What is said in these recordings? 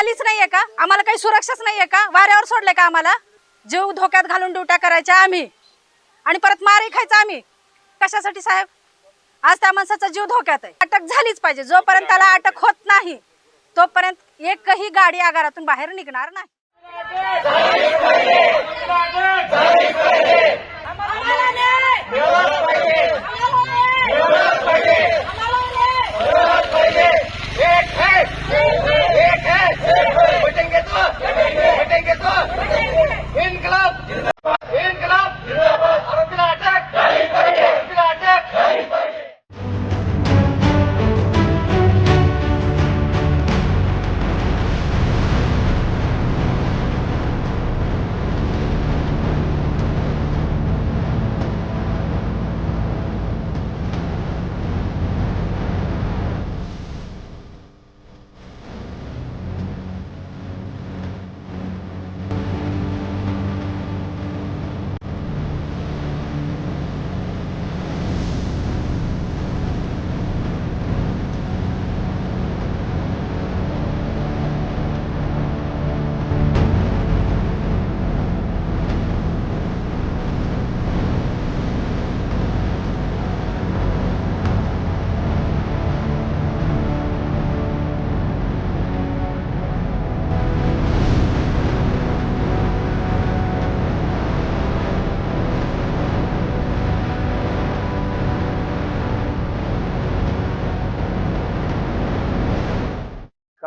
वालीच नाहीये का? आम्हाला काही सुरक्षाच नाहीये का? वाऱ्यावर सोडले का आम्हाला? जीव धोक्यात घालून ड्युट्या करायच्या आम्ही. आणि परत मारही खायचा आम्ही. कशासाठी साहेब? आज त्या माणसाचा जीव धोक्यात आहे. अटक झालीच पाहिजे. जोपर्यंत त्याला अटक होत नाही तोपर्यंत एकही गाडी आगारातून बाहेर निघणार नाही.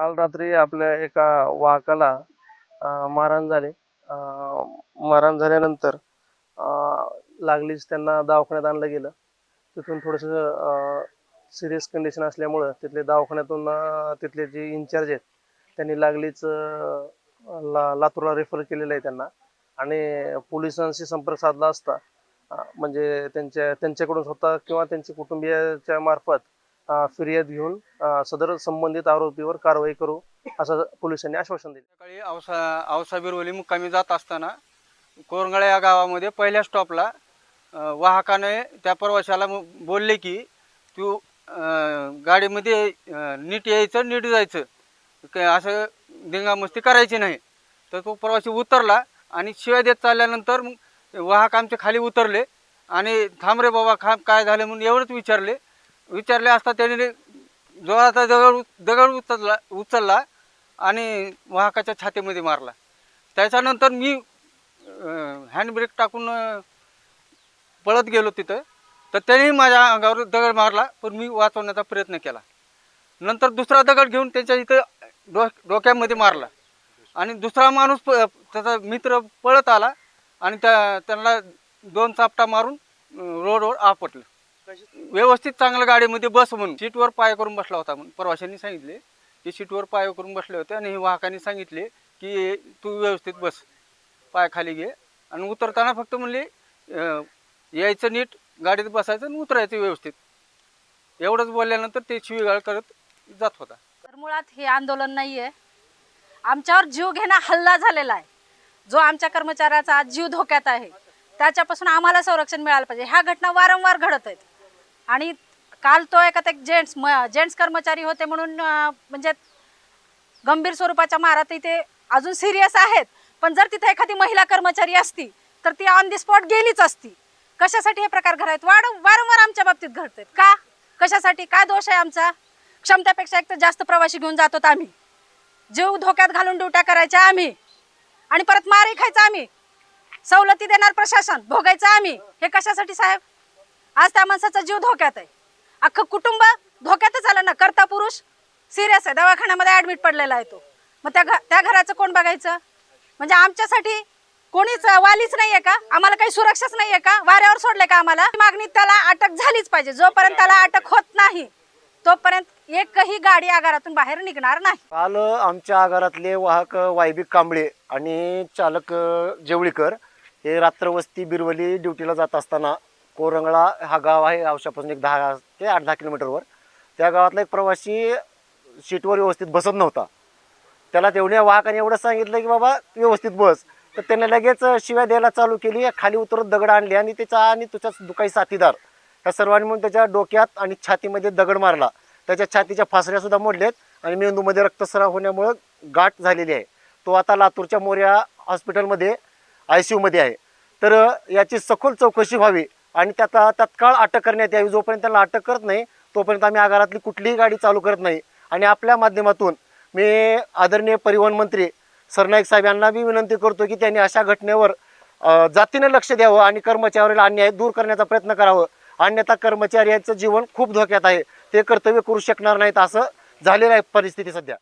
काल रात्री आपल्या एका वाहकाला मारहाण झाले. मारहाण झाल्यानंतर लागलीच त्यांना दवाखान्यात आणलं गेलं. तिथून थोडस सिरियस कंडिशन असल्यामुळं तिथले दवाखान्यातून तिथले जे इन्चार्ज आहेत त्यांनी लागलीच ला लातूरला रेफर केलेलं आहे त्यांना. आणि पोलिसांशी संपर्क साधला असता म्हणजे त्यांच्या त्यांच्याकडून स्वतः किंवा त्यांच्या कुटुंबियाच्या मार्फत फिर्याद घेऊन सदर संबंधित आरोपीवर कारवाई करू असं पोलिसांनी आश्वासन दिले. सकाळी औसा औसा बिरवली मुक्कामी जात असताना कोरंगळा या गावामध्ये पहिल्या स्टॉपला वाहकाने त्या प्रवाशाला बोलले की तू गाडीमध्ये नीट यायचं नीट जायचं. असं दिंगामस्ती करायची नाही. तर तो प्रवासी उतरला आणि शिवाय देत चालल्यानंतर मग वाहक आमचे खाली उतरले आणि थांब रे बाबा खा काय झालं? म्हणून एवढंच विचारले. विचारले असता त्याने जोराचा दगड दगड उचलला उचलला आणि वाहकाच्या छातीमध्ये मारला. त्याच्यानंतर मी हँडब्रेक टाकून पळत गेलो तिथं. तर त्यानेही माझ्या अंगावर दगड मारला पण मी वाचवण्याचा प्रयत्न केला. नंतर दुसरा दगड घेऊन त्यांच्या इथं डो डोक्यामध्ये मारला. आणि दुसरा माणूस प त्याचा मित्र पळत आला आणि त्या त्यांना दोन चापटा मारून रोडवर आपटलं. व्यवस्थित चांगलं गाडीमध्ये बस म्हणून सीटवर पाय करून बसला होता म्हणून. प्रवाशांनी सांगितले की सीटवर पाय करून बसले होते आणि वाहकाने सांगितले की तू व्यवस्थित बस पाय खाली घे. आणि उतरताना फक्त म्हणले यायचं नीट गाडीत बसायचं आणि उतरायचं व्यवस्थित. एवढंच बोलल्यानंतर ते शिवीगाळ करत जात होता. तर मुळात हे आंदोलन नाहीये. आमच्यावर जीव घेणा हल्ला झालेला आहे. जो आमच्या कर्मचाऱ्याचा आज जीव धोक्यात आहे त्याच्यापासून आम्हाला संरक्षण मिळालं पाहिजे. ह्या घटना वारंवार घडत आहेत. आणि काल तो एका जेंट्स म जेंट्स कर्मचारी होते म्हणून म्हणजे गंभीर स्वरूपाच्या मारात इथे अजून सिरियस आहेत. पण जर तिथे एखादी महिला कर्मचारी असती तर ती ऑन दी स्पॉट गेलीच असती. कशासाठी हे प्रकार घडायत? वाढ वारंवार आमच्या बाबतीत घडतात. का? कशासाठी? काय दोष आहे आमचा? क्षमतेपेक्षा एक तर जास्त प्रवासी घेऊन जातो आम्ही. जीव धोक्यात घालून ड्युट्या करायच्या आम्ही. आणि परत मारही खायचा आम्ही. सवलती देणार प्रशासन. भोगायचं आम्ही. हे कशासाठी साहेब? आज त्या माणसाचा जीव धोक्यात आहे. अख्खं कुटुंब धोक्यातच आलं ना करता पुरुष सिरियस आहे. दवाखान्यामध्ये ऍडमिट पडलेला आहे तो. मग त्या घ त्या घराचं कोण बघायचं? म्हणजे आमच्यासाठी कोणीच वालीच नाहीये का? आम्हाला काही सुरक्षाच नाहीये का? वाऱ्यावर सोडले का आम्हाला? मागणी त्याला अटक झालीच पाहिजे. जोपर्यंत त्याला अटक होत नाही तोपर्यंत एकही गाडी आगारातून बाहेर निघणार नाही. काल आमच्या आगारातले वाहक वायबी कांबळे आणि चालक जेवळीकर हे रात्रवस्ती बिरवली ड्युटीला जात असताना कोरंगळा हा गाव आहे औशापासून एक दहा ते आठ दहा किलोमीटरवर त्या गावातला एक प्रवासी सीटवर व्यवस्थित बसत नव्हता. त्याला तेवढ्या वाहकाने एवढं सांगितलं की बाबा व्यवस्थित बस. तर त्याने लगेच शिव्या द्यायला चालू केली खाली उतरत दगड आणले आणि त्याचा आणि तुझ्या दुखाई साथीदार ह्या सर्वांनी म्हणून त्याच्या डोक्यात आणि छातीमध्ये दगड मारला. त्याच्या छातीच्या फासऱ्या सुद्धा मोडल्यात आणि मेंदूमध्ये रक्तस्राव होण्यामुळं गाठ झालेली आहे. तो आता लातूरच्या मोर्या हॉस्पिटलमध्ये आय सी यूमध्ये आहे. तर याची सखोल चौकशी व्हावी. आणि त्याचा तत्काळ अटक करण्यात यावी. जोपर्यंत त्याला अटक करत नाही तोपर्यंत आम्ही आगारातली कुठलीही गाडी चालू करत नाही. आणि आपल्या माध्यमातून मी आदरणीय परिवहन मंत्री सरनाईक साहेब यांना बी विनंती करतो की त्यांनी अशा घटनेवर जातीनं लक्ष द्यावं आणि कर्मचाऱ्यावरील अन्याय दूर करण्याचा प्रयत्न करावं. अन्यथा कर्मचाऱ्यांचं जीवन खूप धोक्यात आहे. ते कर्तव्य करू शकणार नाहीत असं झालेलं आहे परिस्थिती सध्या.